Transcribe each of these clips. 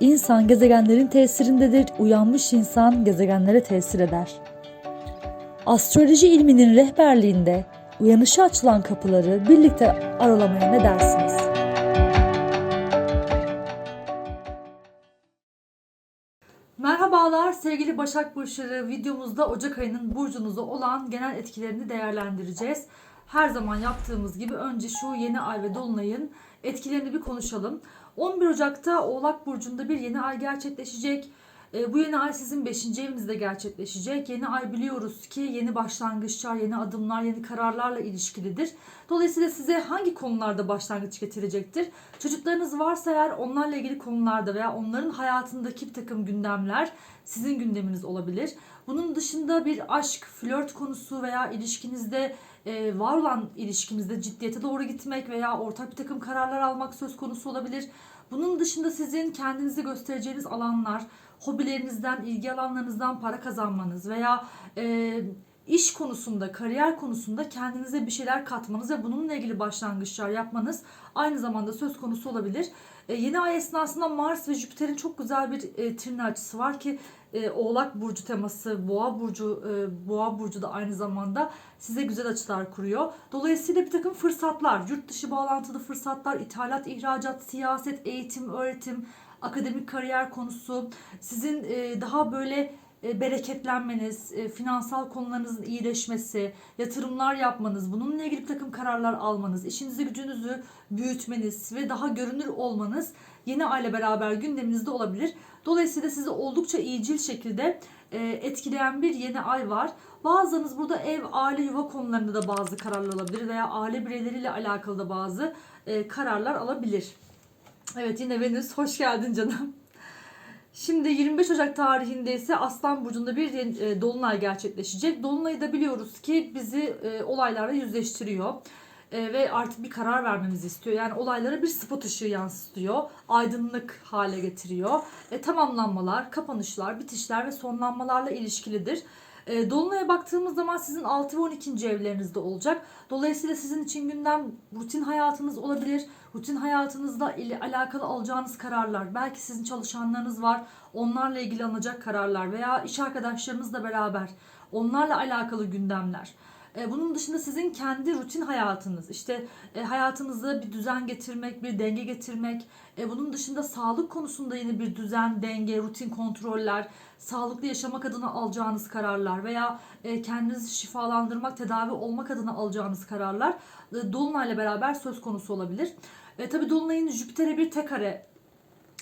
insan gezegenlerin tesirindedir, uyanmış insan gezegenlere tesir eder. Astroloji ilminin rehberliğinde uyanışa açılan kapıları birlikte aralamaya ne dersiniz? Merhabalar sevgili Başak Burçları videomuzda Ocak ayının burcunuza olan genel etkilerini değerlendireceğiz. Her zaman yaptığımız gibi önce şu yeni ay ve dolunayın etkilerini bir konuşalım. 11 Ocak'ta Oğlak Burcu'nda bir yeni ay gerçekleşecek. E, Bu yeni ay sizin 5. evinizde gerçekleşecek. Yeni ay biliyoruz ki yeni başlangıçlar, yeni adımlar, yeni kararlarla ilişkilidir. Dolayısıyla size hangi konularda başlangıç getirecektir? Çocuklarınız varsa eğer onlarla ilgili konularda veya onların hayatındaki bir takım gündemler sizin gündeminiz olabilir. Bunun dışında bir aşk, flört konusu veya ilişkinizde e, var olan ilişkinizde ciddiyete doğru gitmek veya ortak bir takım kararlar almak söz konusu olabilir. Bunun dışında sizin kendinizi göstereceğiniz alanlar, hobilerinizden, ilgi alanlarınızdan para kazanmanız veya e, iş konusunda, kariyer konusunda kendinize bir şeyler katmanız ve bununla ilgili başlangıçlar yapmanız aynı zamanda söz konusu olabilir. E, yeni ay esnasında Mars ve Jüpiter'in çok güzel bir e, trinli açısı var ki e, Oğlak burcu teması, Boğa burcu, e, Boğa burcu da aynı zamanda size güzel açılar kuruyor. Dolayısıyla bir takım fırsatlar, yurt dışı bağlantılı fırsatlar, ithalat, ihracat, siyaset, eğitim, öğretim, akademik kariyer konusu, sizin e, daha böyle bereketlenmeniz, e, finansal konularınızın iyileşmesi, yatırımlar yapmanız, bununla ilgili bir takım kararlar almanız, işinizi gücünüzü büyütmeniz ve daha görünür olmanız yeni ayla beraber gündeminizde olabilir. Dolayısıyla sizi oldukça iyicil şekilde e, etkileyen bir yeni ay var. Bazılarınız burada ev, aile, yuva konularında da bazı kararlar alabilir veya aile bireyleriyle alakalı da bazı e, kararlar alabilir. Evet yine Venüs hoş geldin canım. Şimdi 25 Ocak tarihinde ise Aslan Burcu'nda bir e, dolunay gerçekleşecek. Dolunayı da biliyoruz ki bizi e, olaylarla yüzleştiriyor. E, ve artık bir karar vermemizi istiyor. Yani olaylara bir spot ışığı yansıtıyor. Aydınlık hale getiriyor. E, tamamlanmalar, kapanışlar, bitişler ve sonlanmalarla ilişkilidir. E, Dolunay'a baktığımız zaman sizin 6 ve 12. evlerinizde olacak. Dolayısıyla sizin için gündem rutin hayatınız olabilir. Rutin hayatınızla ile alakalı alacağınız kararlar. Belki sizin çalışanlarınız var. Onlarla ilgili alınacak kararlar veya iş arkadaşlarınızla beraber onlarla alakalı gündemler. E, Bunun dışında sizin kendi rutin hayatınız, işte e, hayatınıza bir düzen getirmek, bir denge getirmek. E, Bunun dışında sağlık konusunda yine bir düzen, denge, rutin kontroller, sağlıklı yaşamak adına alacağınız kararlar veya kendinizi şifalandırmak, tedavi olmak adına alacağınız kararlar Dolunay'la beraber söz konusu olabilir. E, tabii Dolunay'ın Jüpiter'e bir tek kare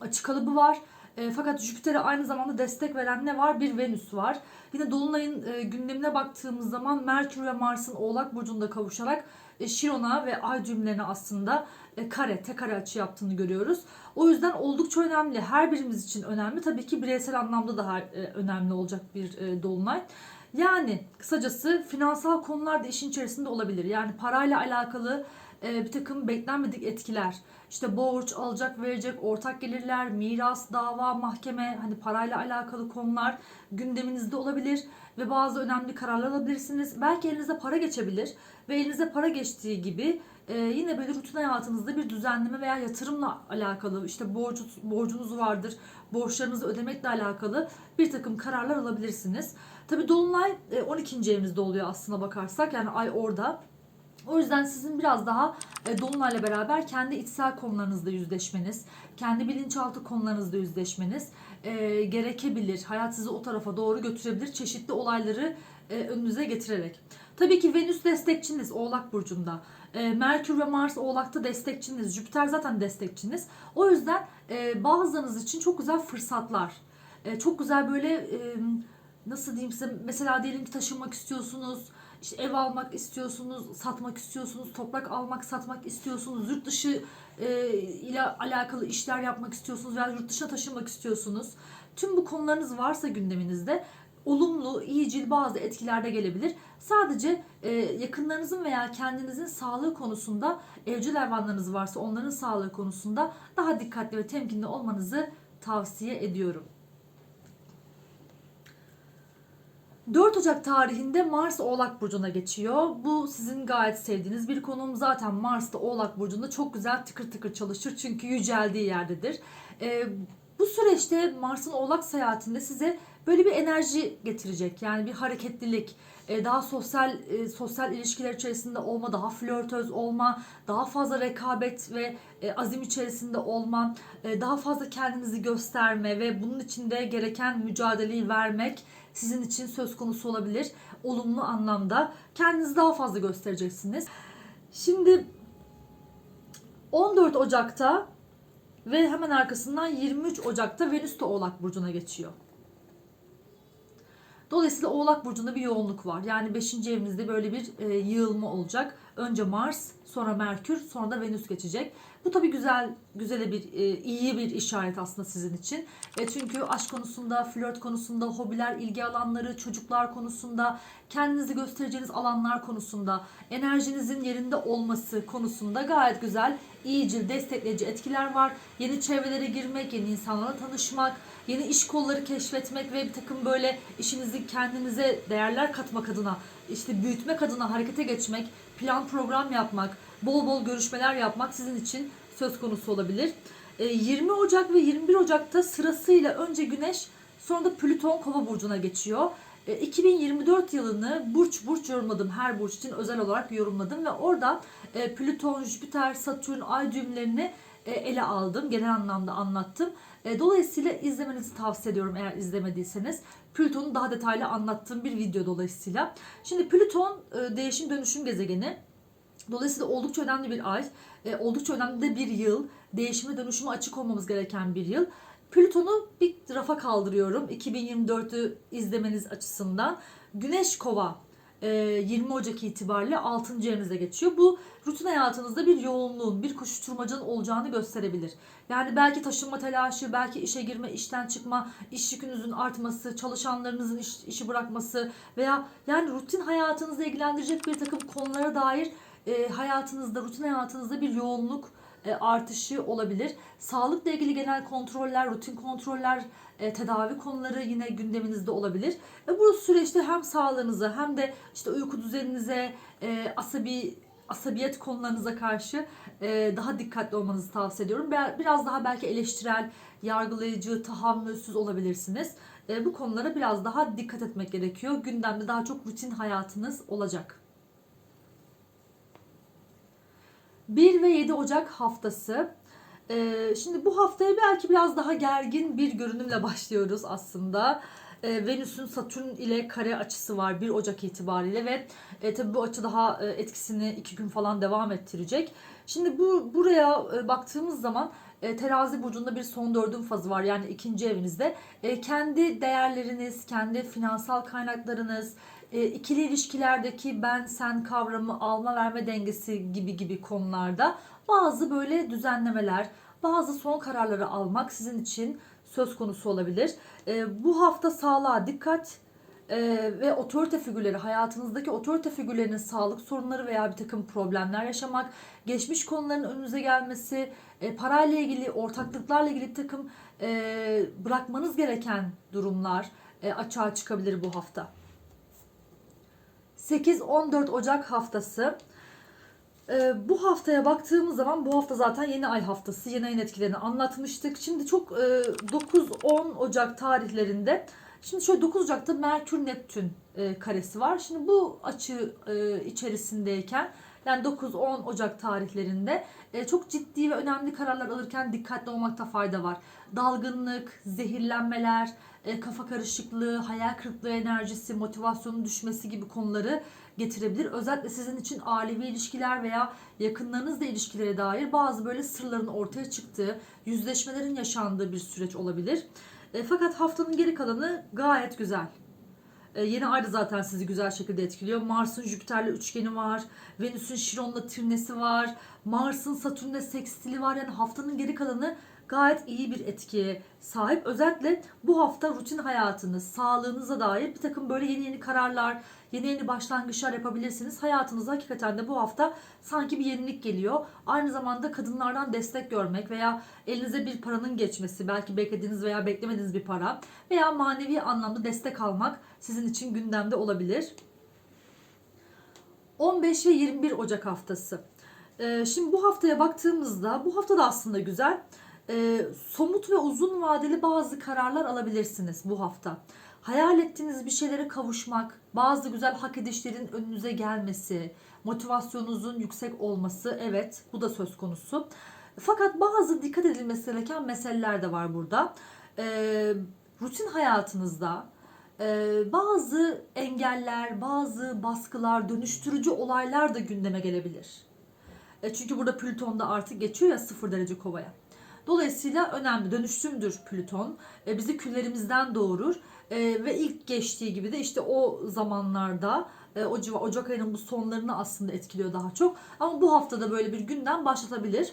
açı kalıbı var. E, fakat Jüpiter'e aynı zamanda destek veren ne var? Bir Venüs var. Yine Dolunay'ın e, gündemine baktığımız zaman Merkür ve Mars'ın Oğlak Burcu'nda kavuşarak e, Şiron'a ve Ay düğümlerine aslında e, kare, tek kare açı yaptığını görüyoruz. O yüzden oldukça önemli. Her birimiz için önemli. Tabii ki bireysel anlamda daha e, önemli olacak bir e, Dolunay. Yani kısacası finansal konular da işin içerisinde olabilir. Yani parayla alakalı e, bir takım beklenmedik etkiler. İşte borç, alacak, verecek, ortak gelirler, miras, dava, mahkeme, hani parayla alakalı konular gündeminizde olabilir ve bazı önemli kararlar alabilirsiniz. Belki elinize para geçebilir ve elinize para geçtiği gibi e, yine böyle rutin hayatınızda bir düzenleme veya yatırımla alakalı işte borcu, borcunuz vardır, borçlarınızı ödemekle alakalı bir takım kararlar alabilirsiniz. Tabi Dolunay e, 12. evinizde oluyor aslına bakarsak yani ay orada. O yüzden sizin biraz daha e, Dolunay'la beraber kendi içsel konularınızla yüzleşmeniz, kendi bilinçaltı konularınızla yüzleşmeniz e, gerekebilir. Hayat sizi o tarafa doğru götürebilir çeşitli olayları e, önünüze getirerek. Tabii ki Venüs destekçiniz Oğlak Burcu'nda. E, Merkür ve Mars Oğlak'ta destekçiniz. Jüpiter zaten destekçiniz. O yüzden e, bazılarınız için çok güzel fırsatlar. E, çok güzel böyle e, nasıl diyeyim size mesela diyelim ki taşınmak istiyorsunuz işte ev almak istiyorsunuz, satmak istiyorsunuz, toprak almak, satmak istiyorsunuz, yurt dışı e, ile alakalı işler yapmak istiyorsunuz veya yurt dışına taşınmak istiyorsunuz. Tüm bu konularınız varsa gündeminizde olumlu, iyicil bazı etkiler de gelebilir. Sadece e, yakınlarınızın veya kendinizin sağlığı konusunda evcil hayvanlarınız varsa onların sağlığı konusunda daha dikkatli ve temkinli olmanızı tavsiye ediyorum. 4 Ocak tarihinde Mars Oğlak Burcu'na geçiyor. Bu sizin gayet sevdiğiniz bir konum. Zaten Mars da Oğlak Burcu'nda çok güzel tıkır tıkır çalışır. Çünkü yüceldiği yerdedir. Ee, bu süreçte Mars'ın Oğlak seyahatinde size böyle bir enerji getirecek. Yani bir hareketlilik, e, daha sosyal e, sosyal ilişkiler içerisinde olma, daha flörtöz olma, daha fazla rekabet ve e, azim içerisinde olma, daha fazla kendinizi gösterme ve bunun içinde gereken mücadeleyi vermek sizin için söz konusu olabilir. Olumlu anlamda kendinizi daha fazla göstereceksiniz. Şimdi 14 Ocak'ta ve hemen arkasından 23 Ocak'ta Venüs de Oğlak Burcu'na geçiyor. Dolayısıyla Oğlak Burcu'nda bir yoğunluk var. Yani 5. evinizde böyle bir e, yığılma olacak. Önce Mars, sonra Merkür, sonra da Venüs geçecek. Bu tabii güzel, güzel bir, e, iyi bir işaret aslında sizin için. E, çünkü aşk konusunda, flört konusunda, hobiler, ilgi alanları, çocuklar konusunda, kendinizi göstereceğiniz alanlar konusunda, enerjinizin yerinde olması konusunda gayet güzel, iyicil, destekleyici etkiler var. Yeni çevrelere girmek, yeni insanlarla tanışmak, yeni iş kolları keşfetmek ve bir takım böyle işinizi kendinize değerler katmak adına, işte büyütmek adına harekete geçmek, plan program yapmak, bol bol görüşmeler yapmak sizin için söz konusu olabilir. E, 20 Ocak ve 21 Ocak'ta sırasıyla önce Güneş sonra da Plüton Kova burcuna geçiyor. E, 2024 yılını burç burç yorumladım. Her burç için özel olarak yorumladım ve orada e, Plüton, Jüpiter, Satürn, Ay düğümlerini e, ele aldım. Genel anlamda anlattım. E, Dolayısıyla izlemenizi tavsiye ediyorum eğer izlemediyseniz. Plüton'u daha detaylı anlattığım bir video dolayısıyla. Şimdi Plüton e, değişim dönüşüm gezegeni. Dolayısıyla oldukça önemli bir ay, e, oldukça önemli de bir yıl, değişime dönüşüme açık olmamız gereken bir yıl. Plüton'u bir rafa kaldırıyorum 2024'ü izlemeniz açısından. Güneş Kova e, 20 Ocak itibariyle 6. evinize geçiyor. Bu rutin hayatınızda bir yoğunluğun, bir koşuşturmacanın olacağını gösterebilir. Yani belki taşınma telaşı, belki işe girme, işten çıkma, iş yükünüzün artması, çalışanlarınızın iş, işi bırakması veya yani rutin hayatınızı ilgilendirecek bir takım konulara dair e, hayatınızda, rutin hayatınızda bir yoğunluk e, artışı olabilir. Sağlıkla ilgili genel kontroller, rutin kontroller, e, tedavi konuları yine gündeminizde olabilir. E, bu süreçte hem sağlığınıza hem de işte uyku düzeninize, e, asabi asabiyet konularınıza karşı e, daha dikkatli olmanızı tavsiye ediyorum. Biraz daha belki eleştirel, yargılayıcı, tahammülsüz olabilirsiniz. E, bu konulara biraz daha dikkat etmek gerekiyor. Gündemde daha çok rutin hayatınız olacak. 1 ve 7 Ocak haftası. Ee, şimdi bu haftaya belki biraz daha gergin bir görünümle başlıyoruz aslında. Ee, Venüs'ün Satürn ile kare açısı var 1 Ocak itibariyle ve e, tabi bu açı daha e, etkisini 2 gün falan devam ettirecek. Şimdi bu buraya e, baktığımız zaman terazi burcunda bir son dördün fazı var yani ikinci evinizde. Kendi değerleriniz, kendi finansal kaynaklarınız, e, ikili ilişkilerdeki ben sen kavramı alma verme dengesi gibi gibi konularda bazı böyle düzenlemeler, bazı son kararları almak sizin için söz konusu olabilir. E, bu hafta sağlığa dikkat e, ve otorite figürleri, hayatınızdaki otorite figürlerinin sağlık sorunları veya bir takım problemler yaşamak, geçmiş konuların önünüze gelmesi, e, parayla ilgili, ortaklıklarla ilgili takım e, bırakmanız gereken durumlar e, açığa çıkabilir bu hafta. 8-14 Ocak haftası. Ee, bu haftaya baktığımız zaman bu hafta zaten yeni ay haftası. Yeni ayın etkilerini anlatmıştık. Şimdi çok e, 9-10 Ocak tarihlerinde Şimdi şöyle 9 Ocak'ta Merkür Neptün e, karesi var. Şimdi bu açı e, içerisindeyken yani 9-10 Ocak tarihlerinde e, çok ciddi ve önemli kararlar alırken dikkatli olmakta fayda var. Dalgınlık, zehirlenmeler, e, kafa karışıklığı, hayal kırıklığı enerjisi, motivasyonun düşmesi gibi konuları getirebilir. Özellikle sizin için ailevi ilişkiler veya yakınlarınızla ilişkilere dair bazı böyle sırların ortaya çıktığı, yüzleşmelerin yaşandığı bir süreç olabilir. E, fakat haftanın geri kalanı gayet güzel. E, yeni ay da zaten sizi güzel şekilde etkiliyor. Mars'ın Jüpiter'le üçgeni var. Venüs'ün Şiron'la trirnesi var. Mars'ın Satürn'le sekstili var. Yani haftanın geri kalanı gayet iyi bir etkiye sahip. Özellikle bu hafta rutin hayatınız, sağlığınıza dair bir takım böyle yeni yeni kararlar, yeni yeni başlangıçlar yapabilirsiniz. Hayatınıza hakikaten de bu hafta sanki bir yenilik geliyor. Aynı zamanda kadınlardan destek görmek veya elinize bir paranın geçmesi, belki beklediğiniz veya beklemediğiniz bir para veya manevi anlamda destek almak sizin için gündemde olabilir. 15 ve 21 Ocak haftası. Ee, şimdi bu haftaya baktığımızda bu hafta da aslında güzel. Ee, somut ve uzun vadeli bazı kararlar alabilirsiniz bu hafta. Hayal ettiğiniz bir şeylere kavuşmak, bazı güzel hak edişlerin önünüze gelmesi, motivasyonunuzun yüksek olması evet bu da söz konusu. Fakat bazı dikkat edilmesi gereken meseleler de var burada. Ee, rutin hayatınızda e, bazı engeller, bazı baskılar, dönüştürücü olaylar da gündeme gelebilir. E, çünkü burada Plüton da artık geçiyor ya sıfır derece kovaya. Dolayısıyla önemli dönüşümdür Plüton. E, bizi küllerimizden doğurur. E, ve ilk geçtiği gibi de işte o zamanlarda e, o civa, Ocak ayının bu sonlarını aslında etkiliyor daha çok. Ama bu haftada böyle bir gündem başlatabilir.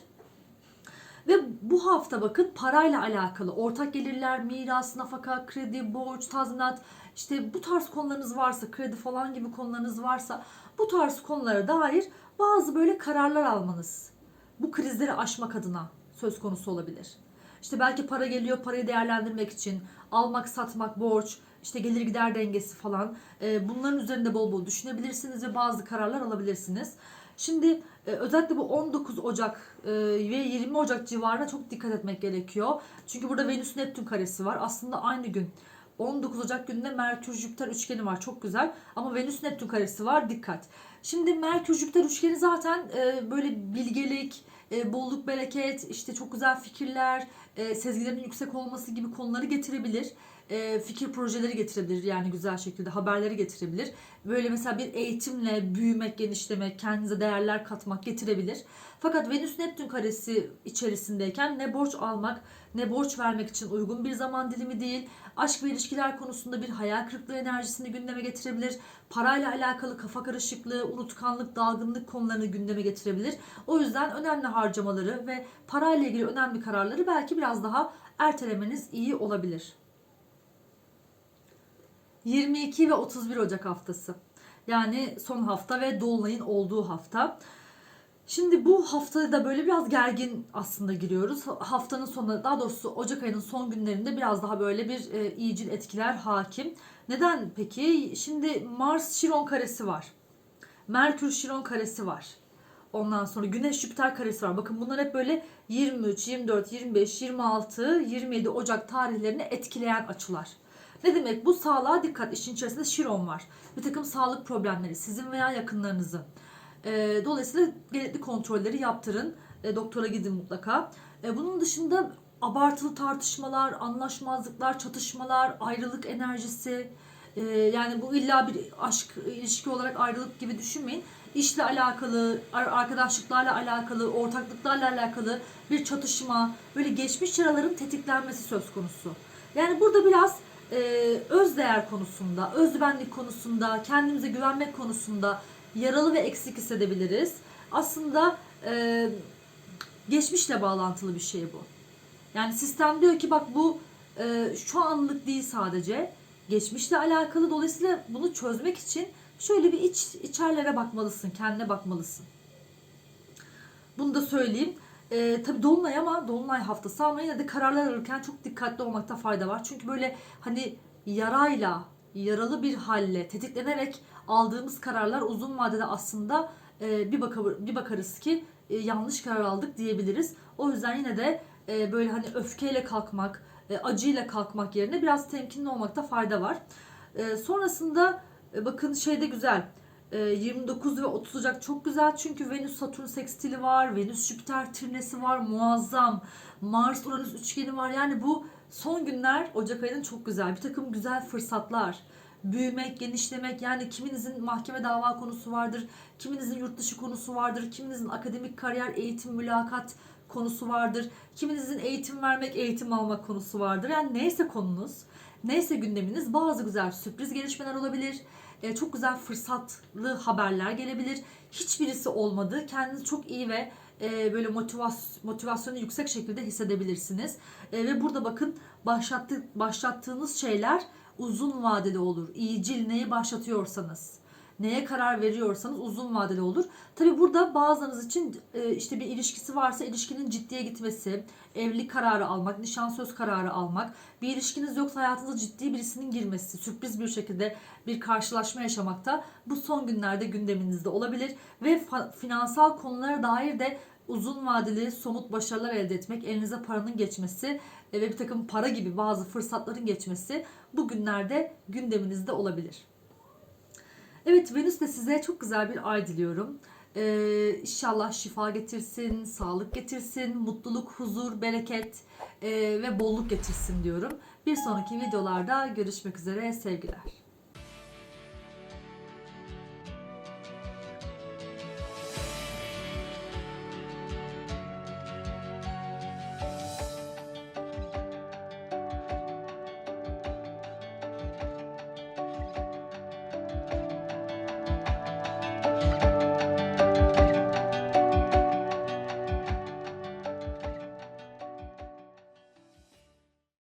Ve bu hafta bakın parayla alakalı ortak gelirler, miras, nafaka, kredi, borç, tazminat işte bu tarz konularınız varsa, kredi falan gibi konularınız varsa bu tarz konulara dair bazı böyle kararlar almanız bu krizleri aşmak adına söz konusu olabilir. İşte belki para geliyor parayı değerlendirmek için almak satmak borç işte gelir gider dengesi falan e, bunların üzerinde bol bol düşünebilirsiniz ve bazı kararlar alabilirsiniz. Şimdi e, özellikle bu 19 Ocak e, ve 20 Ocak civarına çok dikkat etmek gerekiyor. Çünkü burada Venüs Neptün karesi var. Aslında aynı gün 19 Ocak gününde Merkür Jüpiter üçgeni var. Çok güzel. Ama Venüs Neptün karesi var. Dikkat. Şimdi Merkür Jüpiter üçgeni zaten e, böyle bilgelik, e, bolluk, bereket, işte çok güzel fikirler, e, sezgilerin yüksek olması gibi konuları getirebilir. E, fikir projeleri getirebilir yani güzel şekilde haberleri getirebilir. Böyle mesela bir eğitimle büyümek, genişlemek, kendinize değerler katmak getirebilir. Fakat Venüs Neptün karesi içerisindeyken ne borç almak ne borç vermek için uygun bir zaman dilimi değil. Aşk ve ilişkiler konusunda bir hayal kırıklığı enerjisini gündeme getirebilir. Parayla alakalı kafa karışıklığı, unutkanlık, dalgınlık konularını gündeme getirebilir. O yüzden önemli harcamaları ve parayla ilgili önemli kararları belki biraz daha ertelemeniz iyi olabilir. 22 ve 31 Ocak haftası. Yani son hafta ve dolunayın olduğu hafta. Şimdi bu haftada da böyle biraz gergin aslında giriyoruz. Haftanın sonunda daha doğrusu Ocak ayının son günlerinde biraz daha böyle bir e, iyicil etkiler hakim. Neden peki? Şimdi Mars Şiron karesi var. Merkür Şiron karesi var. Ondan sonra Güneş Jüpiter karesi var. Bakın bunlar hep böyle 23, 24, 25, 26, 27 Ocak tarihlerini etkileyen açılar. Ne demek? Bu sağlığa dikkat. İşin içerisinde Şiron var. Bir takım sağlık problemleri sizin veya yakınlarınızın. E, dolayısıyla gerekli kontrolleri yaptırın. E, doktora gidin mutlaka. E, bunun dışında abartılı tartışmalar, anlaşmazlıklar, çatışmalar, ayrılık enerjisi. E, yani bu illa bir aşk ilişki olarak ayrılık gibi düşünmeyin. İşle alakalı, arkadaşlıklarla alakalı, ortaklıklarla alakalı bir çatışma, böyle geçmiş yaraların tetiklenmesi söz konusu. Yani burada biraz e, öz değer konusunda, özbenlik konusunda, kendimize güvenmek konusunda yaralı ve eksik hissedebiliriz. Aslında e, geçmişle bağlantılı bir şey bu. Yani sistem diyor ki bak bu e, şu anlık değil sadece geçmişle alakalı. Dolayısıyla bunu çözmek için şöyle bir iç içerlere bakmalısın, kendine bakmalısın. Bunu da söyleyeyim. E, tabii Dolunay ama Dolunay haftası ama yine de kararlar alırken çok dikkatli olmakta fayda var. Çünkü böyle hani yarayla, yaralı bir halle tetiklenerek aldığımız kararlar uzun vadede aslında e, bir, bakar, bir bakarız ki e, yanlış karar aldık diyebiliriz. O yüzden yine de e, böyle hani öfkeyle kalkmak, e, acıyla kalkmak yerine biraz temkinli olmakta fayda var. E, sonrasında e, bakın şeyde güzel. 29 ve 30 Ocak çok güzel çünkü Venüs Satürn sekstili var, Venüs Jüpiter trinesi var, muazzam. Mars Uranüs üçgeni var. Yani bu son günler Ocak ayının çok güzel. Bir takım güzel fırsatlar, büyümek, genişlemek yani kiminizin mahkeme dava konusu vardır, kiminizin yurt dışı konusu vardır, kiminizin akademik kariyer, eğitim, mülakat konusu vardır, kiminizin eğitim vermek, eğitim almak konusu vardır. Yani neyse konunuz Neyse gündeminiz bazı güzel sürpriz gelişmeler olabilir. E, çok güzel fırsatlı haberler gelebilir. Hiçbirisi olmadı. Kendinizi çok iyi ve e, böyle motivas motivasyonu yüksek şekilde hissedebilirsiniz. E, ve burada bakın başlattı, başlattığınız şeyler uzun vadeli olur. İyicil neyi başlatıyorsanız, neye karar veriyorsanız uzun vadeli olur. Tabi burada bazılarınız için e, işte bir ilişkisi varsa ilişkinin ciddiye gitmesi, evlilik kararı almak, nişan söz kararı almak, bir ilişkiniz yoksa hayatınıza ciddi birisinin girmesi, sürpriz bir şekilde bir karşılaşma yaşamakta bu son günlerde gündeminizde olabilir ve finansal konulara dair de uzun vadeli somut başarılar elde etmek, elinize paranın geçmesi e, ve bir takım para gibi bazı fırsatların geçmesi bu günlerde gündeminizde olabilir. Evet Venüs de size çok güzel bir ay diliyorum. Ee, inşallah şifa getirsin, sağlık getirsin, mutluluk, huzur, bereket e, ve bolluk getirsin diyorum. Bir sonraki videolarda görüşmek üzere sevgiler.